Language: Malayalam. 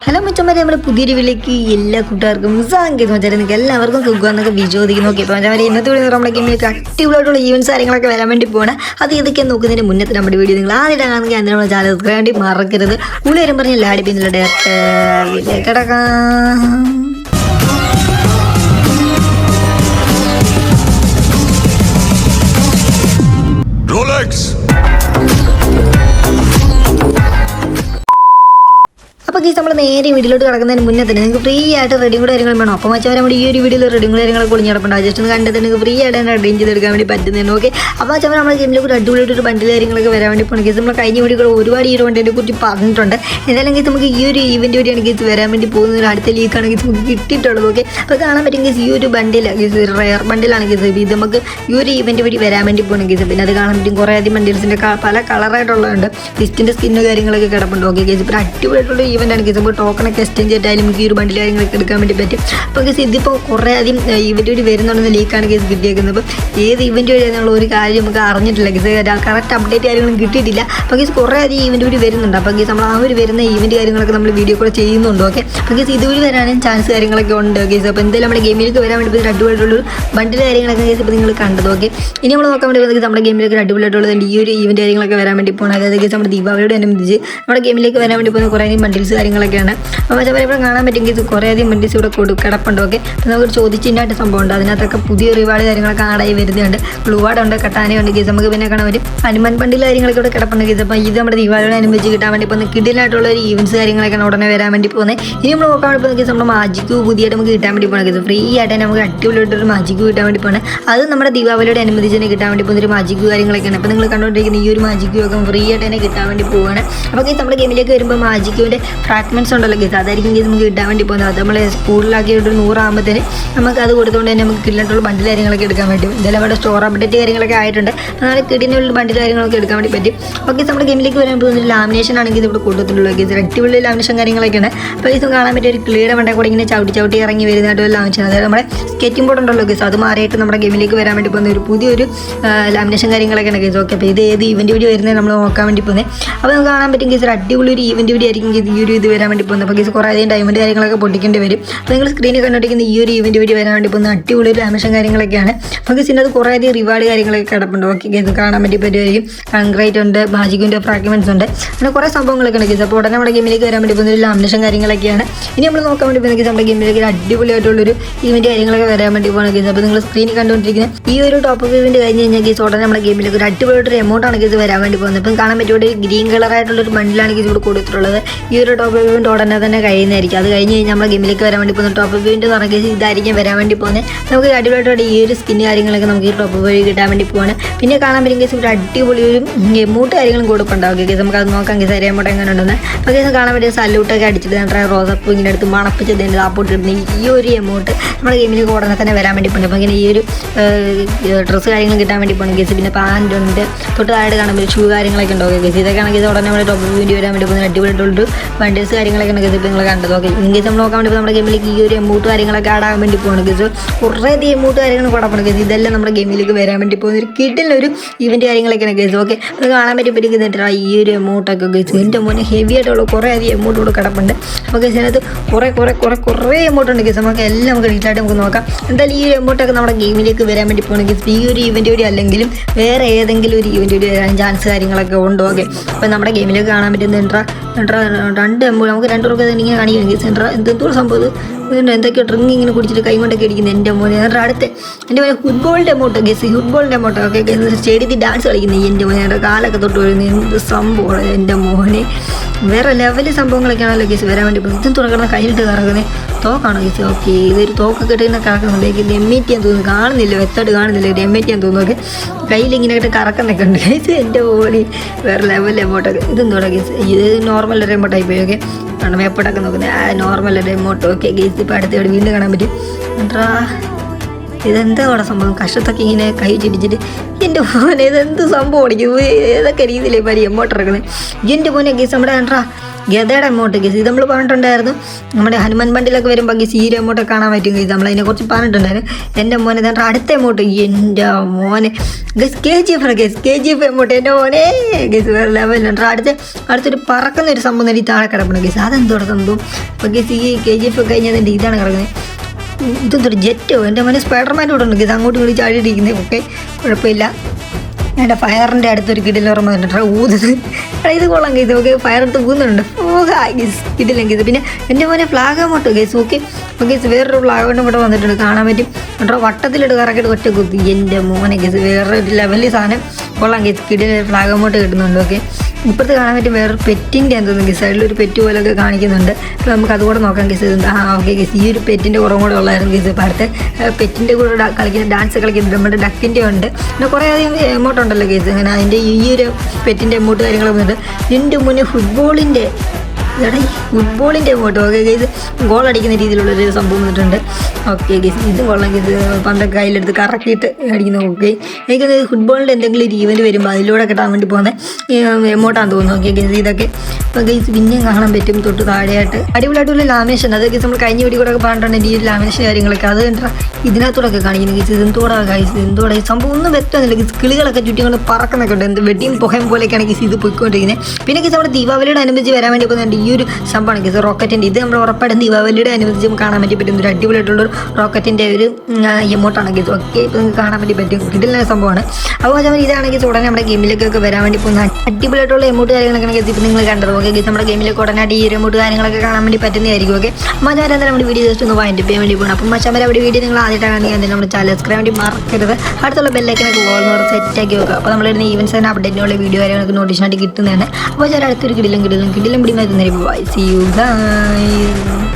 ഹലോ മച്ചന്മാരെ നമ്മുടെ പുതിയൊരു വിളിക്ക് എല്ലാ കൂട്ടുകാർക്കും സാങ്കേതിക മച്ചാരെ നിങ്ങൾക്ക് എല്ലാവർക്കും സുഖമെന്നൊക്കെ വിചോദിക്കുന്നു. ഓക്കെ അപ്പോൾ മച്ചാമാരെ ഇന്നത്തെ വീഡിയോ നമ്മുടെ ഗെയിമിലേക്ക് അടിപൊളിയായിട്ടുള്ള ഈവൻസ് കാര്യങ്ങളൊക്കെ വരാൻ വേണ്ടി പോകണം അത് ഇതൊക്കെ നോക്കുന്നതിന് മുന്നേ നമ്മുടെ വീഡിയോ നിങ്ങൾ ആദ്യം കാണുന്നെങ്കിൽ അതിന് നമ്മുടെ ചാനൽ സബ്സ്ക്രൈബ് വേണ്ടി മറക്കരുത്. ഉള്ളി വരും പറഞ്ഞ ലാഡി പിന്നിലെ ഡയറക്റ്റ് കിടക്കാം Rolex! അപ്പോൾ നമ്മൾ നേരെ വീട്ടിലോട്ട് കിടക്കുന്നതിന് മുന്നേ തന്നെ നിങ്ങൾക്ക് ഫ്രീ ആയിട്ട് റെഡിയും കൂടെ കാര്യങ്ങളും വേണം. അപ്പോൾ മച്ചവരെ നമ്മുടെ ഈ ഒരു വീഡിയോയിൽ റെഡിയും കൂടെ കാര്യങ്ങളൊക്കെ ഒളിഞ്ഞ് കിടപ്പുണ്ട് ജസ്റ്റ് ഒന്ന് കണ്ടത് നിങ്ങൾക്ക് ഫ്രീ ആയിട്ട് തന്നെ റെഡിയും ചെയ്തെടുക്കാൻ വേണ്ടി പറ്റുന്നതിന് ഓക്കെ അപ്പോൾ മച്ചവർ നമ്മൾ ഗെയിമിലേക്ക് ഒരു അടിപൊളിയായിട്ട് ഒരു ബണ്ടിൽ കാര്യങ്ങളൊക്കെ വരാൻ വേണ്ടി പോകണം നമ്മൾ കഴിഞ്ഞ വീഡിയോ ഒരുപാട് ഈ ഒരു വണ്ടിനെ കുറിച്ച് പറഞ്ഞിട്ടുണ്ട്. എന്തായാലും നമുക്ക് ഈ ഒരു ഈവന്റ് വഴിയാണ് ഗീസ് വരാൻ വേണ്ടി പോകുന്ന അടുത്ത ലീക്ക് ആണെങ്കിൽ നമുക്ക് കിട്ടിയിട്ടുള്ളത്. ഓക്കെ അപ്പോൾ കാണാൻ പറ്റും ഗീസ് ഈ ഒരു ബണ്ടിൽ റയർ ബണ്ടിലാണ് ഇത് നമുക്ക് ഈ ഒരു ഈവന്റ് വഴി വരാൻ വേണ്ടി പോകണം പിന്നെ അത് കാണാൻ പറ്റും കുറേ അധികം ബണ്ടിൽസിന്റെ പല കളറായിട്ടുള്ളതുണ്ട് ഫിസ്റ്റിന്റെ സ്കിന്നും കാര്യങ്ങളൊക്കെ കിടപ്പുണ്ട്. ഓക്കെ ഗീസ് ഇപ്പോൾ അടിപൊളിയായിട്ടുള്ള ഈവന്റ് ആണ് ഗീസ് നമുക്ക് ടോക്കണൊക്കെ എക്സ്ചേഞ്ച് ചെയ്തിട്ടായാലും നമുക്ക് ഈ ഒരു ബണ്ടിൽ കാര്യങ്ങളൊക്കെ എടുക്കാൻ വേണ്ടി പറ്റും. അപ്പോൾ ഗീസ് ഇതിപ്പോൾ കുറേ അധികം ഇവന്റ് വഴി വരുന്നുണ്ടെന്ന ലീക്കാണ് ഗീസ് കിട്ടിയേക്കുന്നത് അപ്പോൾ ഏത് ഇവന്റ് വഴി എന്നുള്ള ഒരു കാര്യം നമുക്ക് അറിഞ്ഞിട്ടില്ല ഗീസ് കറക്റ്റ് അപ്ഡേറ്റ് കാര്യങ്ങളും കിട്ടിയിട്ടില്ല. അപ്പോൾ ഗീസ് കുറേ അധികം ഇവന്റ് വഴി വരുന്നുണ്ട്. അപ്പോൾ ഗീസ് നമ്മൾ ആ ഒരു വരുന്ന ഇവന്റ് കാര്യങ്ങളൊക്കെ നമ്മൾ വീഡിയോ കൂടെ ചെയ്യുന്നുണ്ട് ഓക്കെ അപ്പോൾ ഗീസ് ഇതുവഴി വരാനും ചാൻസ് കാര്യങ്ങളൊക്കെ ഉണ്ട് ഗീസ് അപ്പോൾ എന്തായാലും നമ്മുടെ ഗെയിമിലേക്ക് വരാൻ വേണ്ടി ഒരു അടിപൊളിയായിട്ടുള്ള ബണ്ടിൽ കാര്യങ്ങളൊക്കെ ഗീസ് ഇപ്പോൾ നിങ്ങൾ കണ്ടത് ഓക്കെ ഇനി നമ്മൾ നോക്കാൻ വേണ്ടി നമ്മുടെ ഗെയിമിലേക്ക് അടിപൊളിയായിട്ടുള്ളത് ഈ ഒരു ഇവന്റ് കാര്യങ്ങളൊക്കെ വരാൻ വേണ്ടി പോകണം അതായത് ഗീസ് നമ്മുടെ ദീപാവലിയോട് അനുബന്ധിച്ച് നമ്മുടെ ഗെയിമിലേക്ക് വരാൻ വേണ്ടി പോകുന്ന കുറേ ബണ്ടിൽസ് ബണ്ടിൽസ് കാര്യങ്ങളൊക്കെയാണ്. അപ്പോൾ ചിലപ്പോൾ കാണാൻ പറ്റുമെങ്കിൽ കുറേ അധികം ബണ്ടിൽസ് ഇവിടെ കൊടു കിടപ്പുണ്ടോ ഒക്കെ നമുക്ക് ചോദിച്ചിട്ടായിട്ട് സംഭവം ഉണ്ട്. അതിനകത്തൊക്കെ പുതിയ റിവാർഡ് കാര്യങ്ങളൊക്കെ ആടായി വരുന്നുണ്ട്. ഗ്ലൂവാടുണ്ട് കട്ടാനയുണ്ട് ഗീസ് നമുക്ക് പിന്നെ കാണാൻ ഒരു ഹനുമാൻ പണ്ടിൽ കാര്യങ്ങളൊക്കെ ഇവിടെ കിടപ്പുണ്ട് ഗീസ്. അപ്പോൾ ഇത് നമ്മുടെ ദീപാവലിയോട് അനുബന്ധിച്ച് കിട്ടാൻ വേണ്ടി പോകുന്ന കിടിലായിട്ടുള്ള ഒരു ഈവൻസ് കാര്യങ്ങളൊക്കെ ഉടനെ വരാൻ വേണ്ടി പോകുന്നത്. ഇനി നമ്മൾ നോക്കാൻ വേണ്ടി പോകുന്ന നമ്മുടെ മാജിക്ക് പുതിയതായിട്ട് നമുക്ക് കിട്ടാൻ വേണ്ടി പോകണം ഗീസ്. ഫ്രീ ആയിട്ട് നമുക്ക് അടിപൊളിയായിട്ടൊരു മാജിക്ക് കിട്ടാൻ വേണ്ടി പോകണം അത് നമ്മുടെ ദീപാവലിയോട് അനുബന്ധിച്ച് തന്നെ കിട്ടാൻ വേണ്ടി പോകുന്ന ഒരു മാജിക്ക് കാര്യങ്ങളൊക്കെയാണ്. അപ്പോൾ നിങ്ങൾ കണ്ടുകൊണ്ടിരിക്കുന്ന ഈ ഒരു മാജിക്കും ഒക്കെ ഫ്രീ ആയിട്ട് തന്നെ കിട്ടാൻ വേണ്ടി പോവുകയാണ് അപ്പോൾ നമ്മുടെ ഗെയിമിലേക്ക് വരുമ്പോൾ മാജിക്കിന്റെ ഫ്രാഗ്മെന്റ്സ് ഉണ്ടല്ലോ ഗീത. അതായിരിക്കും ഗീത നമുക്ക് കിട്ടാൻ വേണ്ടി പോകുന്നത്. അത് നമ്മൾ സ്കൂളിലാക്കിയിട്ട് നൂറാകുമ്പോഴത്തേന് നമുക്ക് അത് കൊടുത്തുകൊണ്ട് തന്നെ നമുക്ക് കിട്ടിയിട്ടുള്ള ബണ്ടിൽ കാര്യങ്ങളൊക്കെ എടുക്കാൻ പറ്റും. എന്തായാലും അവിടെ സ്റ്റോർ അപ്ഡേറ്റ് കാര്യങ്ങളൊക്കെ ആയിട്ടുണ്ട്. നാളെ കിടിനുള്ള ബണ്ടിൽ കാര്യങ്ങളൊക്കെ എടുക്കാൻ വേണ്ടി പറ്റും. ഓക്കെ നമ്മുടെ ഗെയിമിലേക്ക് വരാൻ പോകുന്ന ലാമിനേഷൻ ആണെങ്കിൽ ഇവിടെ കൊടുത്തിട്ടുള്ളൂ ഗീത അടിപൊളി ലാമിനേഷൻ കാര്യങ്ങളൊക്കെയാണ്. അപ്പോൾ ഇത് കാണാൻ പറ്റിയ ഒരു ക്ലിയർ വേണ്ട കൂടെ ഇങ്ങനെ ചവിട്ടി ചവിട്ടി ഇറങ്ങി വരുന്നതായിട്ട് ലാമിനേഷൻ അതായത് നമ്മുടെ സ്കെറ്റിംഗ് ബോർഡ് ഉണ്ടല്ലോ ഗീസ് അത് മാറിയിട്ട് നമ്മുടെ ഗെയിമിലേക്ക് വരാൻ വേണ്ടി പോകുന്ന ഒരു പുതിയൊരു ലാമിനേഷൻ കാര്യങ്ങളൊക്കെയാണ് ഗീസ് ഓക്കെ അപ്പോൾ ഇത് ഏത് ഇവന്റ് വീഡിയോ വരുന്നത് നമ്മൾ നോക്കാൻ വേണ്ടി പോകുന്നത്. അപ്പോൾ നമുക്ക് കാണാൻ പറ്റും ഗീസ് അടിപൊളി ഒരു ഇവന്റ് വീഡിയോ ആയിരിക്കും ഈ ഒരു ഇത് വരാൻ വേണ്ടി പോകുന്നത് അപ്പോൾ ഗീസ് കുറേ അധികം ഡയമണ്ട് കാര്യങ്ങളൊക്കെ പൊട്ടിക്കേണ്ടി വരും. അപ്പോൾ നിങ്ങൾ സ്ക്രീനിൽ കണ്ടുപിടിക്കുന്ന ഈ ഒരു ഇവന്റ് വീഡിയോ വരാൻ വേണ്ടി പോകുന്ന അടിപൊളി ഒരു ആമേഷം കാര്യങ്ങളൊക്കെയാണ്. അപ്പോൾ ഗീസിന്റെ അത് കുറേ അധികം റിവാർഡ് കാര്യങ്ങളൊക്കെ കിടപ്പുണ്ട്. ഓക്കെ ഗീസ് കാണാൻ വേണ്ടി പറ്റുമായിരിക്കും. കൺക്രൈറ്റ് ഉണ്ട് മാജിക്കിന്റെ ഫ്രാഗ്മെന്റ്സ് ഉണ്ട്. അങ്ങനെ കുറേ സംഭവങ്ങളൊക്കെ ഉണ്ട് ഗീസ് അപ്പോൾ ഉടനെ നമ്മുടെ ഗെയിമിലേക്ക് വരാൻ വേണ്ടി പോകുന്ന ഒരു ലാമിനേഷൻ കാര്യങ്ങളൊക്കെയാണ്. ഇനി നമ്മൾ നോക്കാൻ വേണ്ടി പോകുന്ന ഗീസ് നമ്മുടെ ഗെയിമിലേക്ക് ഒരു അടിപൊളിയായിട്ടുള്ളൊരു ഇവന്റ് കാര്യങ്ങളൊക്കെ വരാൻ വേണ്ടി പോകുന്ന ഗീസ് അപ്പോൾ നിങ്ങൾ സ്ക്രീനിൽ കണ്ടുകൊണ്ടിരിക്കുന്ന ഈ ഒരു ടോപ്പ് ഇവന്റ് കഴിഞ്ഞ് കഴിഞ്ഞാൽ ഗീസ് ഉടനെ നമ്മുടെ ഗെയിമിലേക്ക് ഒരു അടിപൊളിയായിട്ടൊരു എമൗണ്ട് ആണ് ഗീസ് വരാൻ വേണ്ടി പോകുന്നത്. ഇപ്പം കാണാൻ പറ്റിയ ഗ്രീൻ കളറായിട്ടുള്ളൊരു ബണ്ടിലാണ് ഗീസ് ഇവിടെ കൊടുത്തിട്ടുള്ളത്. ഈ ഒരു ഇവന്റ് ഉടനെ തന്നെ കഴിയുന്നതായിരിക്കും. അത് കഴിഞ്ഞ് കഴിഞ്ഞാൽ നമ്മൾ ഗെയിമിലേക്ക് വരാൻ വേണ്ടി പോകുന്ന ടോപ്പ് വ്യൂവിന്റെ എന്ന് പറഞ്ഞാൽ ഇതായിരിക്കും വരാൻ വേണ്ടി പോകുന്നത്. നമുക്ക് അടിപൊളിയായിട്ട് ഈ ഒരു സ്കിൻ കാര്യങ്ങളൊക്കെ നമുക്ക് ഈ ടോപ്പ് വഴി കിട്ടാൻ വേണ്ടി പോവാണ്. പിന്നെ കാണാൻ പറ്റും കേസ് ഒരു അടിപൊളി ഒരു എമൗണ്ട് കാര്യങ്ങളും ഉണ്ടാവും. കേസ് നമുക്ക് അത് നോക്കാം. കേസ് അറിയാൻ പോട്ടെ എങ്ങനെ ഉണ്ടെന്ന്. അപ്പോൾ കേസ് കാണാൻ പറ്റിയ സല്യൂട്ടൊക്കെ അടിച്ചിട്ട് നമ്മുടെ റോസപ്പ് ഇങ്ങനെ എടുത്ത് മണപ്പിച്ചതിന്റെ ആപ്പോട്ട് ഇടുന്ന. ഈ ഒരു എമൗണ്ട് നമ്മുടെ ഗെയിമിലേക്ക് ഉടനെ തന്നെ വരാൻ വേണ്ടി പോകുന്നത് അപ്പോൾ ഇങ്ങനെ ഈ ഒരു ഡ്രസ്സ് കാര്യങ്ങൾ കിട്ടാൻ വേണ്ടി പോകണം കേസ് പിന്നെ പാന്റ് ഉണ്ട്. തൊട്ട് താഴെ കാണുമ്പോൾ ഷൂ കാര്യങ്ങളൊക്കെ ഉണ്ടാവും. കേസ് ഇതൊക്കെ ആണെങ്കിൽ ഉടനെ നമ്മുടെ ടോപ്പ് വേണ്ടി വരാൻ വേണ്ടി പോകുന്ന അടിപൊളിയായിട്ടുള്ളൊരു വണ്ടേഴ്സ് കാര്യങ്ങളൊക്കെ ഉണ്ട് ഇപ്പോൾ നിങ്ങൾ കണ്ടത്. ഓക്കെ ഇൻ കേസ് നമ്മൾ നോക്കാൻ വേണ്ടി നമ്മുടെ ഗെയിമിലേക്ക് ഈ ഒരു എമൗണ്ട് കാര്യങ്ങളൊക്കെ ആഡ് ആടാൻ വേണ്ടി പോകുന്നത് ഗീസ് കുറേ അധികം എമൗണ്ട് കാര്യങ്ങൾ കൊടുക്കണം കേസ് ഇതെല്ലാം നമ്മുടെ ഗെയിമിലേക്ക് വരാൻ വേണ്ടി പോകുന്ന ഒരു കിട്ടിലൊരു ഇവന്റ് കാര്യങ്ങളൊക്കെയാണ് കേസ് ഓക്കെ അത് കാണാൻ പറ്റി പറ്റുന്നിട്ട് ഈ ഒരു എമൗണ്ടൊക്കെ കേസ് എന്റെ മോനെ ഹെവി ആയിട്ടുള്ള കുറേ അധികം എമൗണ്ട് കൂടെ കിടപ്പുണ്ട്. അപ്പോൾ കേസ് അതിനകത്ത് കുറേ കുറേ കുറേ കുറേ എമൗണ്ട് ഉണ്ട് കേസ് നമുക്ക് എല്ലാം നമുക്ക് ഡീറ്റായിട്ട് നമുക്ക് നോക്കാം. എന്തായാലും ഈ ഒരു എമൗണ്ടൊക്കെ നമ്മുടെ ഗെയിമിലേക്ക് വരാൻ വേണ്ടി ഗീസ് ഈ ഒരു ഇവന്റ് കൂടി അല്ലെങ്കിലും വേറെ ഏതെങ്കിലും ഒരു ഇവന്റ് കൂടി വരാൻ ചാൻസ് കാര്യങ്ങളൊക്കെ ഉണ്ട്? ഓക്കെ അപ്പോൾ നമ്മുടെ ഗെയിമിലേക്ക് കാണാൻ പറ്റുന്ന രണ്ട് നമുക്ക് രണ്ട് പേർക്ക് ഇങ്ങനെ കാണിക്കും ഗീസ് എൻട്രാ എന്തോ സംഭവം ഇത് ഇതുണ്ട് എന്തൊക്കെയോ ഡ്രിങ്ക് ഇങ്ങനെ കുടിച്ചിട്ട് കൈ കൊണ്ടൊക്കെ എന്റെ മോനെ. എന്നിട്ട് അടുത്ത് എന്റെ മോനെ ഫുട്ബോളിന്റെ എമൗണ്ട് ഗസ് ഫുട്ബോളിന്റെ എമൗണ്ട് ഒക്കെ സ്റ്റേഡിയത്തിൽ ഡാൻസ് കളിക്കുന്നത് എന്റെ മോനെ. എന്റെ കാലൊക്കെ തൊട്ട് വരുന്നത് എന്ത് സംഭവമാണ് എന്റെ മോനെ. വേറെ ലെവൽ സംഭവങ്ങളൊക്കെയാണല്ലോ ഗസ് വരാൻ വേണ്ടി ഇതും തുറക്കുന്ന കയ്യിലിട്ട് കറക്കുന്നത് തോക്കാണോ ഗസ് ഓക്കെ ഇതൊരു തോക്കൊക്കെ കിട്ടുന്ന ഇങ്ങനെ കറക്കുന്നുണ്ട് ഇത് എം ഐ ടി തോന്നുന്നു. കാണുന്നില്ല വ്യക്തമായിട്ട് കാണുന്നില്ല. ഒരു എം ഐ ടി തോന്നുന്നു. കയ്യിൽ ഇങ്ങനെ ഇട്ട് കറക്കുന്നൊക്കെ ഉണ്ട്. ഗസ് എന്റെ മോനെ. വേറെ ലെവൽ എമൗണ്ടൊക്കെ ഇതും തുടങ്ങി ഇത് നോർമൽ ഒരു എമൗണ്ടായി പോയി? കാരണം എപ്പോഴൊക്കെ നോക്കുന്നത്. ആ നോർമൽ ഒരു എമൗണ്ട് ഒക്കെ ഗേസ് ഇപ്പോൾ അടുത്ത് ഇവിടെ വീണ്ടും കാണാൻ പറ്റും. എന്താ ഇതെന്താ അവിടെ സംഭവം? കഷത്തൊക്കെ ഇങ്ങനെ കൈ ചിടിച്ചിട്ട് എന്റെ മോനെ ഇതെന്ത് സംഭവം? ഇത് ഏതൊക്കെ രീതിയിലേ പരി എമൗണ്ട് ഇറക്കുന്നത് എന്റെ മോനെ ഗേസ് നമ്മുടെ എന്താ ഗതയുടെ എമൗണ്ട് ഗസ് ഇത് നമ്മൾ പറഞ്ഞിട്ടുണ്ടായിരുന്നു നമ്മുടെ ഹനുമാൻ ബണ്ടിലൊക്കെ വരുമ്പോൾ ഗസ് ഈ എമൗണ്ട് കാണാൻ പറ്റും ഗസ്. നമ്മൾ അതിനെക്കുറിച്ച് പറഞ്ഞിട്ടുണ്ടായിരുന്നു. എന്റെ മോനെ തന്നെ അടുത്ത എമൗണ്ട് എന്റെ മോനെ. Guys K G F guys K G F amount എന്റെ മോനെ. ഗസ് വേറെ ലെവലുണ്ട് അടുത്ത അടുത്തൊരു പറക്കുന്ന ഒരു സംഭവം തന്നെ താഴെ കിടക്കണം ഗസ്. അതെന്തോടെ സംഭവം? അപ്പോൾ ഗസ് ഈ കെ ജി എഫ് കഴിഞ്ഞതിന്റെ ഇതാണ് കിടക്കുന്നത്. ഇതെന്തൊരു ജെറ്റോ എന്റെ മോനെ സ്പൈഡർമാന്റെ കൂടെ ഉണ്ട് ഗസ്. അങ്ങോട്ടും ഇങ്ങോട്ട് ചാടിയിട്ടിരിക്കുന്നത് ഓക്കെ കുഴപ്പമില്ല. എന്റെ ഫയറിന്റെ അടുത്തൊരു ഓർമ്മ വന്നിട്ട് ഊതുന്നത് ഇത് കൊള്ളാം ഗൈസ്. ഓക്കെ ഫയർ എടുത്ത് ഓ ഗൈസ് പിന്നെ എന്റെ മോനെ ഫ്ലാഗ് അങ്ങോട്ട് ഗൈസ് ഓക്കെ ഗൈസ് വേറൊരു ഫ്ലാഗ് കൊണ്ട് ഇവിടെ വന്നിട്ടുണ്ട്. കാണാൻ പറ്റും. എന്നിട്ട് വട്ടത്തിലിട്ട് കറക്കിട്ട് ഒറ്റ കുത്തി. എന്റെ മോനെ ഗൈസ് വേറൊരു ലെവലിൽ സാധനം കൊള്ളാം കിടിൽ ഫ്ലാഗ് അങ്ങോട്ട് കിട്ടുന്നുണ്ട് ഓക്കെ ഇപ്പോഴത്തെ കാണാൻ പറ്റും വേറൊരു പെറ്റിന്റെ എന്തോന്നും ഗസ് സൈഡിലൊരു പെറ്റ് പോലെയൊക്കെ കാണിക്കുന്നുണ്ട്. അപ്പോൾ നമുക്ക് അതുകൂടെ നോക്കാം ഗസ് ആ ഓക്കെ ഗസ് ഈ ഒരു പെറ്റിന്റെ കുറവും കൂടെ ഉള്ളായിരുന്നു ഗസ് അടുത്ത പെറ്റിന്റെ കൂടെ കളിക്കുന്ന ഡാൻസ് കളിക്കുന്നുണ്ട് നമ്മുടെ ഡക്കിന്റെ ഉണ്ട്. പിന്നെ കുറേ അധികം എമൗണ്ട് ഉണ്ടല്ലോ ഗസ് അങ്ങനെ അതിന്റെ ഈ ഒരു പെറ്റിന്റെ എമൗണ്ട് കാര്യങ്ങളൊക്കെ ഉണ്ട് എന്റെ മുന്നേ ഫുട്ബോളിന്റെ ഈ ഫുട്ബോളിന്റെ ഫോട്ടോ ഓക്കെ ഗൈസ് ഗോൾ അടിക്കുന്ന രീതിയിലുള്ളൊരു സംഭവം വന്നിട്ടുണ്ട്. ഓക്കെ ഗൈസ് ഇത് കൊള്ളാം ഗൈസ് പണ്ടൊക്കെ കയ്യിലെടുത്ത് കറക്കിയിട്ട് അടിക്കുന്ന. ഓക്കെ എനിക്ക് ഫുട്ബോളിന്റെ എന്തെങ്കിലും ഒരു ഈവന്റ് വരുമ്പോൾ അതിലൂടെ കിട്ടാൻ വേണ്ടി പോകുന്ന എമോട്ടാന്ന് തോന്നുന്നു. ഓക്കെ ഗൈസ് ഇതൊക്കെ. അപ്പോൾ ഗൈസ് പിന്നെയും കാണാൻ പറ്റും തൊട്ട് താഴെയായിട്ട്. അടിപൊളിയായിട്ടുള്ള ലാമിനേഷൻ അതൊക്കെ നമ്മൾ കഴിഞ്ഞ വീഡിയോ കൂടെ പറഞ്ഞിട്ടുണ്ട് ഈ ഒരു ലാമിനേഷൻ കാര്യങ്ങളൊക്കെ. അത് കണ്ട ഇതിനകത്തൂടെയൊക്കെ കാണിക്കുന്നു ഗൈസ് ഇതെന്തോടാ ഗൈസ് ഈ സംഭവം ഒന്നും വ്യക്തമൊന്നുമില്ല. ഗൈസ് കിളികളൊക്കെ ചുറ്റി കൊണ്ട് പറക്കുന്നൊക്കെ ഉണ്ട്. എന്ത് വെഡിങ് പുകയും പോലെയൊക്കെയാണ് ഗൈസ് ഇത് പോയിക്കൊണ്ടിരിക്കുന്നത്. പിന്നെ ഗൈസ് നമ്മുടെ ദീപാവലിയോട് അനുബന്ധിച്ച് വരാൻ വേണ്ടി പോകുന്നുണ്ട്. ഒരു സംഭവമാണ്. ഗൈസ് റോക്കറ്റിന്റെ ഇത് നമ്മൾ ഉറപ്പായിട്ടും ദീപാവലിയുടെ അനുബന്ധിച്ച് കാണാൻ വേണ്ടി പറ്റുന്ന ഒരു അടിപൊളിയായിട്ടുള്ള ഒരു റോക്കറ്റിന്റെ ഒരു എമൗണ്ടാണ് ഗൈസ് ഓക്കെ ഇപ്പോൾ നിങ്ങൾക്ക് കാണാൻ വേണ്ടി പറ്റും. കിട്ടുന്ന സംഭവമാണ്. അപ്പോൾ നമ്മൾ ഇതാണെങ്കിൽ ഉടനെ നമ്മുടെ ഗെയിമിലേക്കൊക്കെ വരാൻ വേണ്ടി പോകുന്ന അടിപൊളിയായിട്ടുള്ള എമൗണ്ട് കാര്യങ്ങളൊക്കെ ഗൈസ് ഇപ്പോൾ നിങ്ങൾ കണ്ടത്. ഓക്കെ ഗൈസ് നമ്മുടെ ഗെയിമിലേക്ക് ഉടനായിട്ട് ഈ എമൗണ്ട് കാര്യങ്ങളൊക്കെ കാണാൻ വേണ്ടി പറ്റുന്നതായിരിക്കും. ഓക്കെ എന്തായാലും നമ്മുടെ വീഡിയോ ജസ്റ്റ് ഒന്ന് വൈൻഡ് ചെയ്യാൻ വേണ്ടി പോകണം അപ്പം മച്ചാൻ അവിടെ വീഡിയോ നിങ്ങൾ ആദ്യമായിട്ടാണെങ്കിൽ എന്തായാലും നമ്മുടെ ചാനൽ സബ്സ്ക്രൈബ് വേണ്ടി മറക്കരുത്. അടുത്തുള്ള ബെല്ലൈക്കനൊക്കെ ഗോൾ എന്ന് സെറ്റ് ആക്കി വെക്കുക. അപ്പോൾ നമ്മളിരുന്ന ഈവൻസ് തന്നെ അപ്ഡേറ്റിനുള്ള വീഡിയോ കാര്യങ്ങളൊക്കെ നോട്ടീഷനായിട്ട് കിട്ടുന്നതാണ്. അപ്പോൾ ചില അടുത്തൊരു കിടിലും കിടിലും കിടിലും പിടി Bye. See you guys.